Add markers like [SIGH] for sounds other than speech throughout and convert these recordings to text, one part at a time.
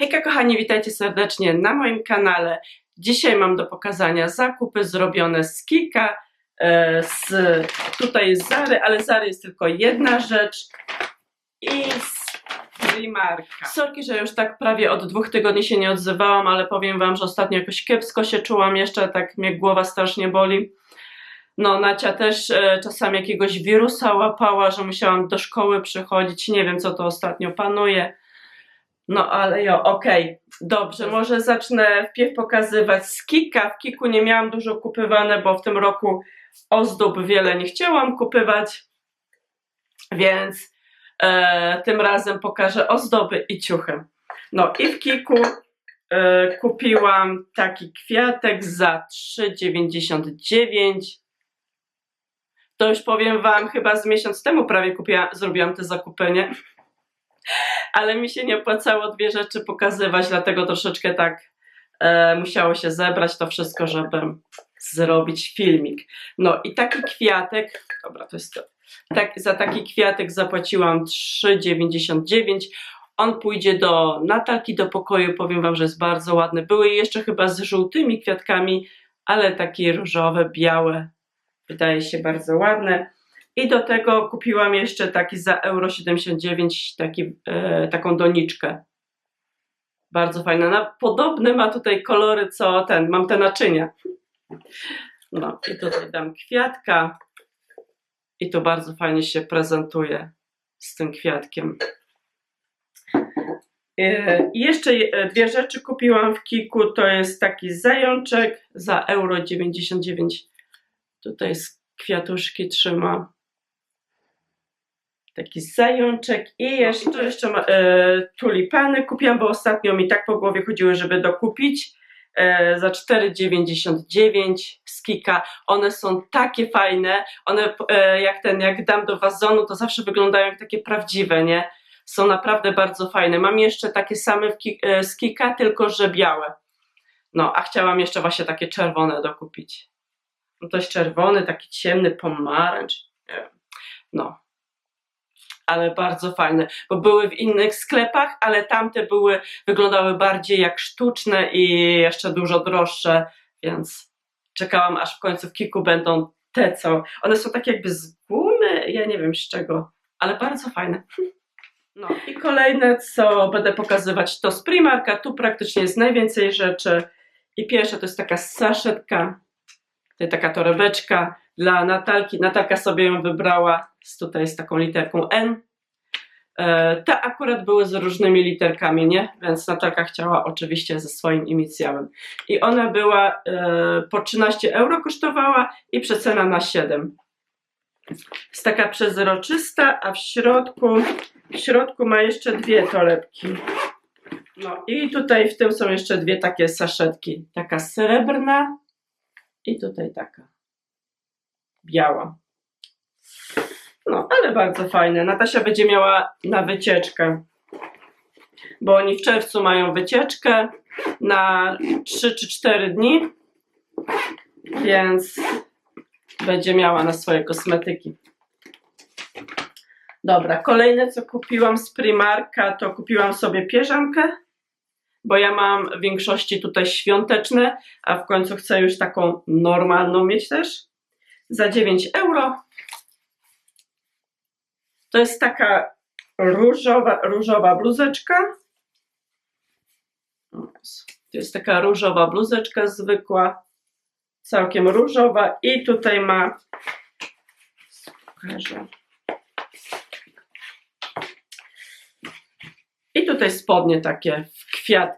Hejka kochani, witajcie serdecznie na moim kanale. Dzisiaj mam do pokazania zakupy zrobione z Kika, e, z, tutaj jest Zary, ale Zary jest tylko jedna rzecz i z Primarka. Sorki, że już tak prawie od dwóch tygodni się nie odzywałam, ale powiem wam, że ostatnio jakoś kiepsko się czułam jeszcze, tak mnie głowa strasznie boli. No, Nacia też e, czasami jakiegoś wirusa łapała, że musiałam do szkoły przychodzić. Nie wiem, co to ostatnio panuje. No ale jo, okej, dobrze, może zacznę wpierw pokazywać z Kika. W Kiku nie miałam dużo kupywane, bo w tym roku ozdób wiele nie chciałam kupywać, więc e, tym razem pokażę ozdoby i ciuchy. No i w Kiku e, kupiłam taki kwiatek za 3,99. To już powiem Wam, chyba z miesiąc temu prawie zrobiłam te zakupy, nie? Ale mi się nie opłacało dwie rzeczy pokazywać, dlatego troszeczkę tak e, musiało się zebrać to wszystko, żeby zrobić filmik. No i taki kwiatek, dobra, to jest to. Tak, za taki kwiatek zapłaciłam 3,99. On pójdzie do Natalki do pokoju, powiem Wam, że jest bardzo ładny. Były jeszcze chyba z żółtymi kwiatkami, ale takie różowe, białe. Wydaje się bardzo ładne. I do tego kupiłam jeszcze taki za euro 79 taki, e, taką doniczkę. Bardzo fajna. Na, podobne ma tutaj kolory co ten, mam te naczynia. No i tutaj dam kwiatka. I to bardzo fajnie się prezentuje z tym kwiatkiem. E, I jeszcze e, dwie rzeczy kupiłam w Kiku. To jest taki zajączek za euro 99. Tutaj z kwiatuszki trzyma taki zajączek i jeszcze, no, jeszcze ma, e, tulipany kupiłam, bo ostatnio mi tak po głowie chodziły, żeby dokupić e, za 4,99 z Kika. One są takie fajne, one e, jak ten, jak dam do wazonu, to zawsze wyglądają jak takie prawdziwe, nie? Są naprawdę bardzo fajne. Mam jeszcze takie same e, z Kika, tylko że białe. No, a chciałam jeszcze właśnie takie czerwone dokupić. No to jest czerwony, taki ciemny pomarańcz. No, ale bardzo fajne, bo były w innych sklepach, ale tamte były, wyglądały bardziej jak sztuczne i jeszcze dużo droższe, więc czekałam aż w końcu w Kiku będą te co, one są takie jakby z gumy, ja nie wiem z czego, ale bardzo fajne. No i kolejne co będę pokazywać to z Primarka, tu praktycznie jest najwięcej rzeczy i pierwsze to jest taka saszetka, taka torebeczka, dla Natalki. Natalka sobie ją wybrała z, tutaj z taką literką N. E, te akurat były z różnymi literkami, nie? Więc Natalka chciała oczywiście ze swoim inicjałem. I ona była e, po 13 euro kosztowała i przecena na 7. Jest taka przezroczysta, a w środku, w środku ma jeszcze dwie torebki. No i tutaj w tym są jeszcze dwie takie saszetki. Taka srebrna i tutaj taka biała. No, ale bardzo fajne. Natasia będzie miała na wycieczkę, bo oni w czerwcu mają wycieczkę na 3 czy 4 dni, więc będzie miała na swoje kosmetyki. Dobra, kolejne co kupiłam z Primarka, to kupiłam sobie pierzankę, bo ja mam w większości tutaj świąteczne, a w końcu chcę już taką normalną mieć też za 9 euro. To jest taka różowa, różowa bluzeczka. To jest taka różowa bluzeczka zwykła, całkiem różowa i tutaj ma pokażę. I tutaj spodnie takie w kwiat,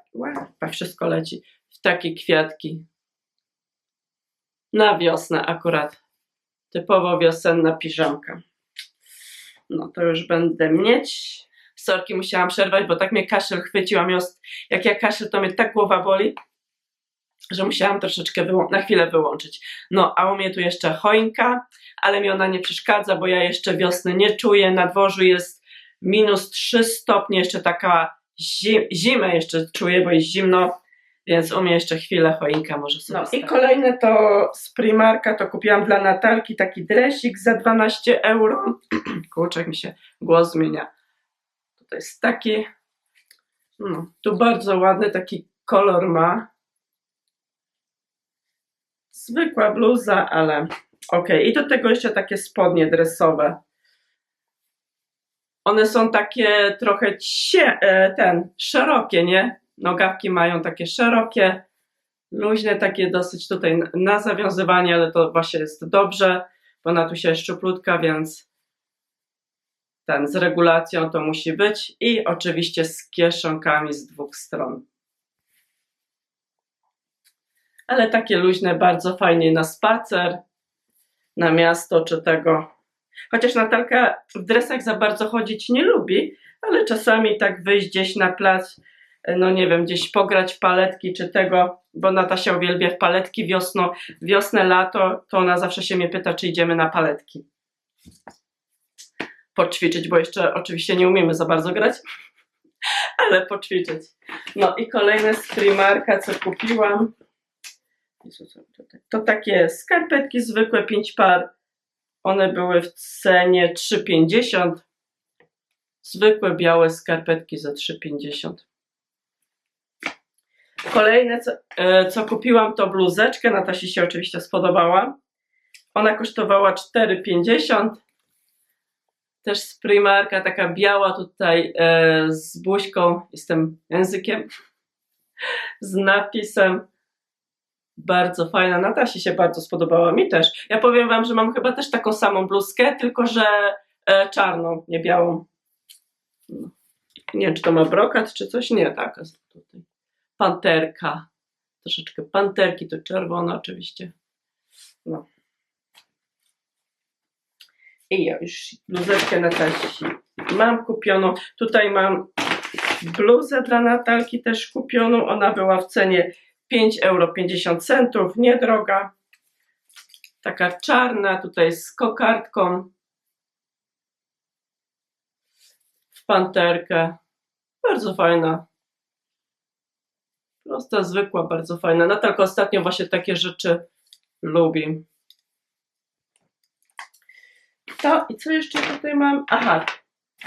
wszystko leci, w takie kwiatki. Na wiosnę akurat. Typowo wiosenna piżamka. No to już będę mieć. Sorki musiałam przerwać, bo tak mnie kaszel chwycił, a jak ja kaszel, to mnie tak głowa boli, że musiałam troszeczkę na chwilę wyłączyć. No, a u mnie tu jeszcze choinka, ale mi ona nie przeszkadza, bo ja jeszcze wiosny nie czuję. Na dworzu jest minus 3 stopnie, jeszcze taka zim zimę jeszcze czuję, bo jest zimno. Więc u mnie jeszcze chwilę choinka może sobie No i kolejne to z Primarka, to kupiłam dla Natalki taki dresik za 12 euro. [CLEARS THROAT] Kurczę, jak mi się głos zmienia. Tutaj jest taki. No, tu bardzo ładny taki kolor ma. Zwykła bluza, ale ok. I do tego jeszcze takie spodnie dresowe. One są takie trochę cie, e, ten, szerokie, nie? Nogawki mają takie szerokie, luźne, takie dosyć tutaj na- zawiązywanie, ale to właśnie jest dobrze, bo ona tu się szczuplutka, więc ten z regulacją to musi być i oczywiście z kieszonkami z dwóch stron. Ale takie luźne, bardzo fajnie na spacer, na miasto czy tego. Chociaż Natalka w dresach za bardzo chodzić nie lubi, ale czasami tak wyjść gdzieś na plac, no nie wiem, gdzieś pograć w paletki czy tego, bo Natasia uwielbia w paletki wiosną, wiosnę, lato, to ona zawsze się mnie pyta, czy idziemy na paletki. Poćwiczyć, bo jeszcze oczywiście nie umiemy za bardzo grać, [LAUGHS] ale poćwiczyć. No i kolejne z Primarka, co kupiłam. Tak- to takie skarpetki zwykłe, 5 par. One były w cenie 3,50. Zwykłe białe skarpetki za 3,50. Kolejne, co, e, co kupiłam, to bluzeczkę. Natasi się oczywiście spodobała. Ona kosztowała 4,50. Też z Primarka, taka biała tutaj e, z buźką tym językiem. [LAUGHS] Z napisem. Bardzo fajna. Natasi się bardzo spodobała. Mi też. Ja powiem Wam, że mam chyba też taką samą bluzkę, tylko że e, czarną, nie białą. Nie wiem, czy to ma brokat, czy coś. Nie, jest tutaj. Panterka. Troszeczkę panterki, to czerwona oczywiście. No. I ja już bluzeczkę Natasi mam kupioną. Tutaj mam bluzę dla Natalki też kupioną. Ona była w cenie 5,50 euro, niedroga. Taka czarna, tutaj z kokardką. W panterkę. Bardzo fajna. Prosta, zwykła, bardzo fajna. Natalka ostatnio właśnie takie rzeczy lubi. To i co jeszcze tutaj mam? Aha,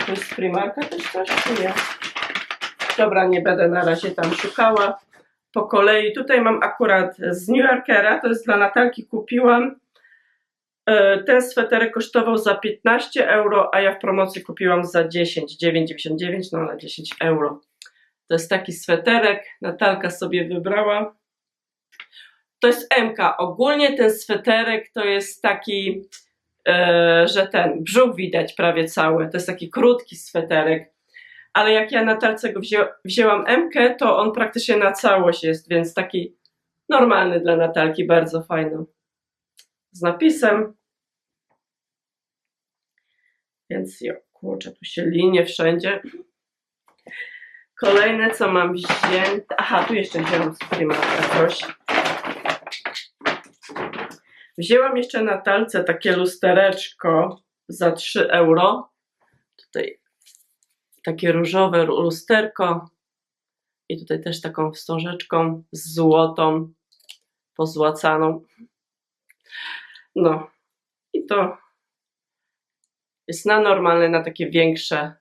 to jest z Primarka też coś? Czy nie? Dobra, nie będę na razie tam szukała. Po kolei tutaj mam akurat z New Yorkera, to jest dla Natalki, kupiłam. E, Ten sweterek kosztował za 15 euro, a ja w promocji kupiłam za 10, 9,99, no ale 10 euro. To jest taki sweterek, Natalka sobie wybrała. To jest MK. Ogólnie ten sweterek to jest taki, e, że ten brzuch widać prawie cały. To jest taki krótki sweterek. Ale jak ja Natalce go wzię, wzięłam MK, to on praktycznie na całość jest, więc taki normalny dla Natalki, bardzo fajny. Z napisem. Więc jo, kurczę, tu się linie wszędzie. Kolejne, co mam wzięte. Aha, tu jeszcze wzięłam Primarka coś. Wzięłam jeszcze na talce takie lustereczko za 3 euro. Tutaj takie różowe lusterko. I tutaj też taką wstążeczką z złotą, pozłacaną. No. I to jest na normalne, na takie większe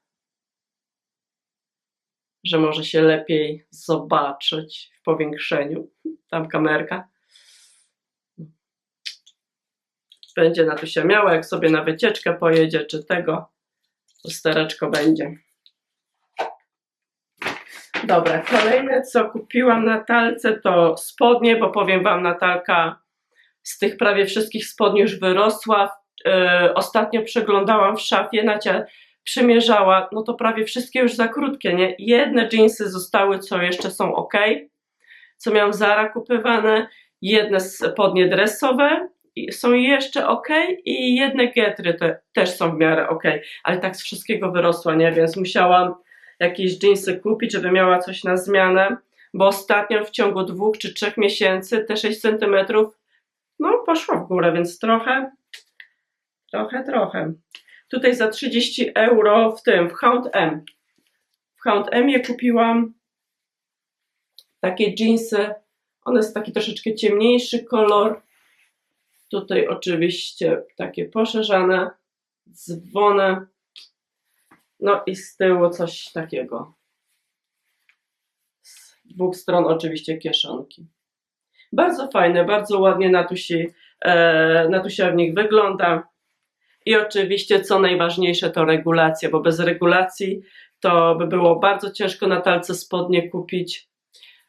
że może się lepiej zobaczyć w powiększeniu. Tam kamerka. Będzie Natusia miała, jak sobie na wycieczkę pojedzie, czy tego, to stereczko będzie. Dobra, kolejne co kupiłam Natalce to spodnie, bo powiem Wam, Natalka z tych prawie wszystkich spodni już wyrosła. Yy, ostatnio przeglądałam w szafie, Nacia przymierzała, no to prawie wszystkie już za krótkie, nie? Jedne jeansy zostały, co jeszcze są ok, co miałam Zara kupywane, jedne spodnie dresowe są jeszcze ok i jedne getry te, też są w miarę ok, ale tak z wszystkiego wyrosła, nie? Więc musiałam jakieś jeansy kupić, żeby miała coś na zmianę, bo ostatnio w ciągu dwóch czy trzech miesięcy te 6 centymetrów no poszło w górę, więc trochę, trochę, trochę. Tutaj za 30 euro w tym, w H&M. W H&M je kupiłam takie jeansy. One jest taki troszeczkę ciemniejszy kolor. Tutaj oczywiście takie poszerzane, dzwony. No i z tyłu coś takiego. dwóch stron oczywiście kieszonki. Bardzo fajne, bardzo ładnie Natusi, e, Natusia w nich wygląda. I oczywiście, co najważniejsze, to regulacja, bo bez regulacji to by było bardzo ciężko na talce spodnie kupić.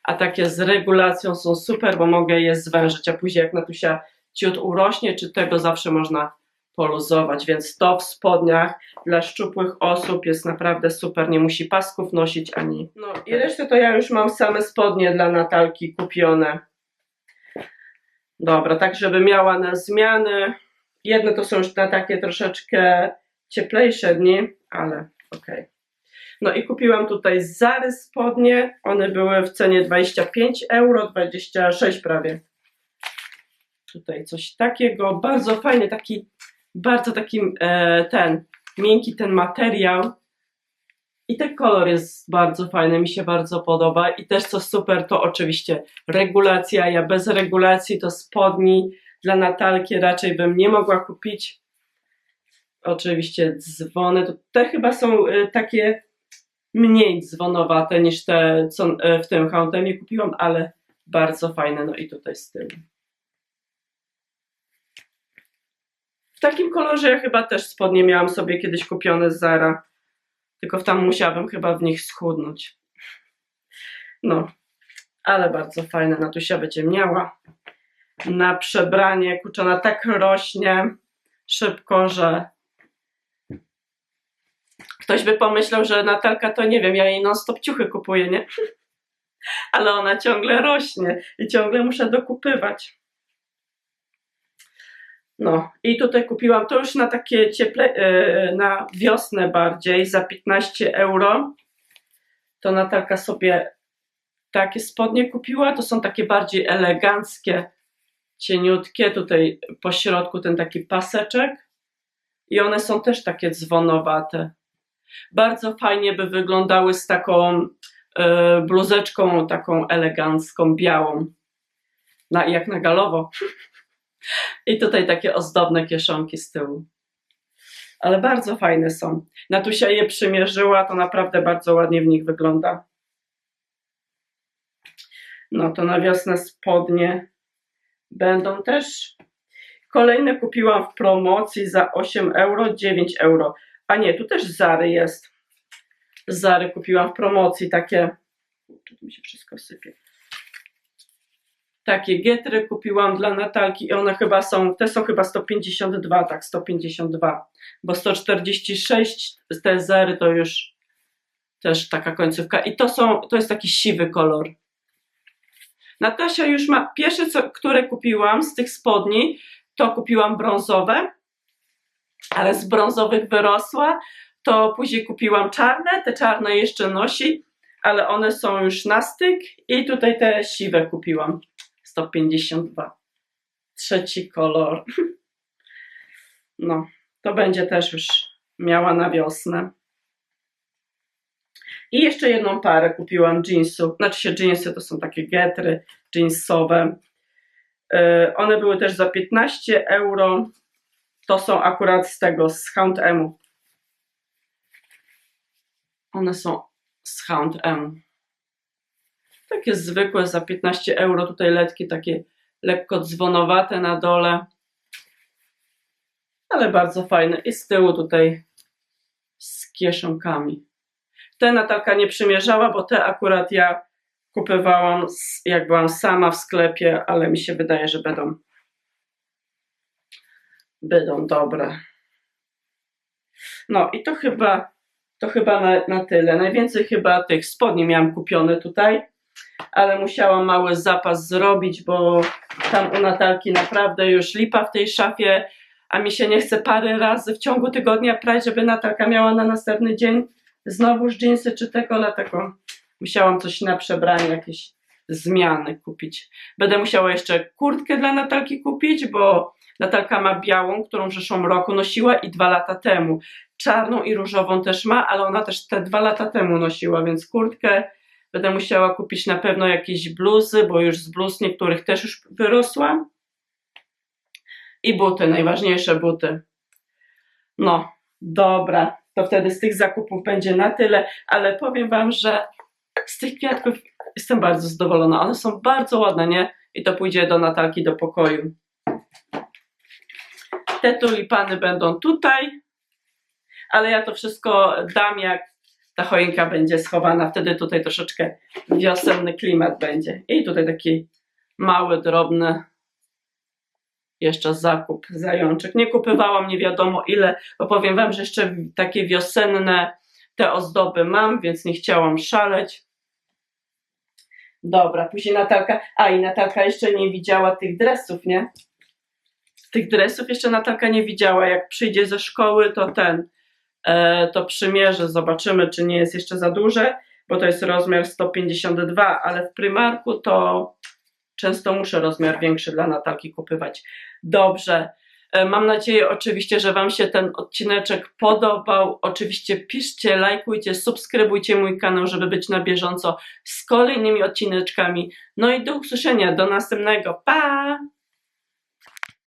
A takie z regulacją są super, bo mogę je zwężyć, a później jak Natusia ciut urośnie, czy tego zawsze można poluzować, więc to w spodniach dla szczupłych osób jest naprawdę super, nie musi pasków nosić ani... No i resztę to ja już mam same spodnie dla Natalki kupione. Dobra, tak żeby miała na zmiany. Jedne to są już na takie troszeczkę cieplejsze dni, ale okej. No i kupiłam tutaj Zary spodnie. One były w cenie 25 euro, 26 prawie. Tutaj coś takiego, bardzo fajny, taki, bardzo taki e, ten, miękki ten materiał. I ten kolor jest bardzo fajny, mi się bardzo podoba. I też co super, to oczywiście regulacja. Ja bez regulacji to spodni dla Natalki raczej bym nie mogła kupić. Oczywiście dzwony, te chyba są e, takie mniej dzwonowate niż te, co e, w tym H&M kupiłam, ale bardzo fajne. No i tutaj z tyłu. W takim kolorze ja chyba też spodnie miałam sobie kiedyś kupione z Zara. Tylko tam musiałabym chyba w nich schudnąć. No, ale bardzo fajne. Natusia będzie miała na przebranie. Kurczę, ona tak rośnie szybko, że ktoś by pomyślał, że Natalka to nie wiem, ja jej non stop ciuchy kupuję, nie? [LAUGHS] Ale ona ciągle rośnie i ciągle muszę dokupywać. No i tutaj kupiłam to już na takie cieple, yy, na wiosnę bardziej za 15 euro. To Natalka sobie takie spodnie kupiła. To są takie bardziej eleganckie, cieniutkie. Tutaj po środku ten taki paseczek. I one są też takie dzwonowate. Bardzo fajnie by wyglądały z taką yy, bluzeczką, taką elegancką, białą. Na, jak na galowo. [LAUGHS] I tutaj takie ozdobne kieszonki z tyłu. Ale bardzo fajne są. Natusia je przymierzyła, to naprawdę bardzo ładnie w nich wygląda. No to na wiosnę spodnie będą też. Kolejne kupiłam w promocji za 8 euro, 9 euro. A nie, tu też Zary jest. Zary kupiłam w promocji takie. Tu mi się wszystko sypie takie getry kupiłam dla Natalki i one chyba są, te są chyba 152, tak, 152, bo 146 te zery to już też taka końcówka i to są, to jest taki siwy kolor. Natasia już ma, pierwsze co, które kupiłam z tych spodni, to kupiłam brązowe, ale z brązowych wyrosła, to później kupiłam czarne, te czarne jeszcze nosi, ale one są już na styk i tutaj te siwe kupiłam. 152. Trzeci kolor. [LAUGHS] No, to będzie też już miała na wiosnę. I jeszcze jedną parę kupiłam jeansów. Znaczy się jeansy to są takie getry jeansowe. Yy, one były też za 15 euro. To są akurat z tego, z H&M. One są z H&M. Takie zwykłe za 15 euro. Tutaj letki takie lekko dzwonowate na dole. Ale bardzo fajne. I z tyłu tutaj z kieszonkami. Te Natalka nie przymierzała, bo te akurat ja kupowałam jak byłam sama w sklepie, ale mi się wydaje, że będą będą dobre. No i to chyba to chyba na, na tyle. Najwięcej chyba tych spodni miałam kupione tutaj ale musiałam mały zapas zrobić, bo tam u Natalki naprawdę już lipa w tej szafie, a mi się nie chce parę razy w ciągu tygodnia prać, żeby Natalka miała na następny dzień znowuż dżinsy czy tego, dlatego musiałam coś na przebranie, jakieś zmiany kupić. Będę musiała jeszcze kurtkę dla Natalki kupić, bo Natalka ma białą, którą w zeszłym roku nosiła i dwa lata temu. Czarną i różową też ma, ale ona też te dwa lata temu nosiła, więc kurtkę Będę musiała kupić na pewno jakieś bluzy, bo już z bluz niektórych też już wyrosłam. I buty, najważniejsze buty. No, dobra, to wtedy z tych zakupów będzie na tyle, ale powiem Wam, że z tych kwiatków jestem bardzo zadowolona. One są bardzo ładne, nie? I to pójdzie do Natalki do pokoju. Te tulipany będą tutaj, ale ja to wszystko dam, jak ta choinka będzie schowana. Wtedy tutaj troszeczkę wiosenny klimat będzie. I tutaj taki mały, drobny jeszcze zakup zajączek. Nie kupywałam nie wiadomo ile, bo powiem wam, że jeszcze takie wiosenne te ozdoby mam, więc nie chciałam szaleć. Dobra, później Natalka, a i Natalka jeszcze nie widziała tych dresów, nie? Tych dresów jeszcze Natalka nie widziała. Jak przyjdzie ze szkoły, to ten, e, to przymierzę, zobaczymy, czy nie jest jeszcze za duże, bo to jest rozmiar 152, ale w Primarku to często muszę rozmiar większy dla Natalki kupywać. Dobrze. E, Mam nadzieję oczywiście, że Wam się ten odcineczek podobał. Oczywiście piszcie, lajkujcie, subskrybujcie mój kanał, żeby być na bieżąco z kolejnymi odcineczkami. No i do usłyszenia, do następnego. Pa!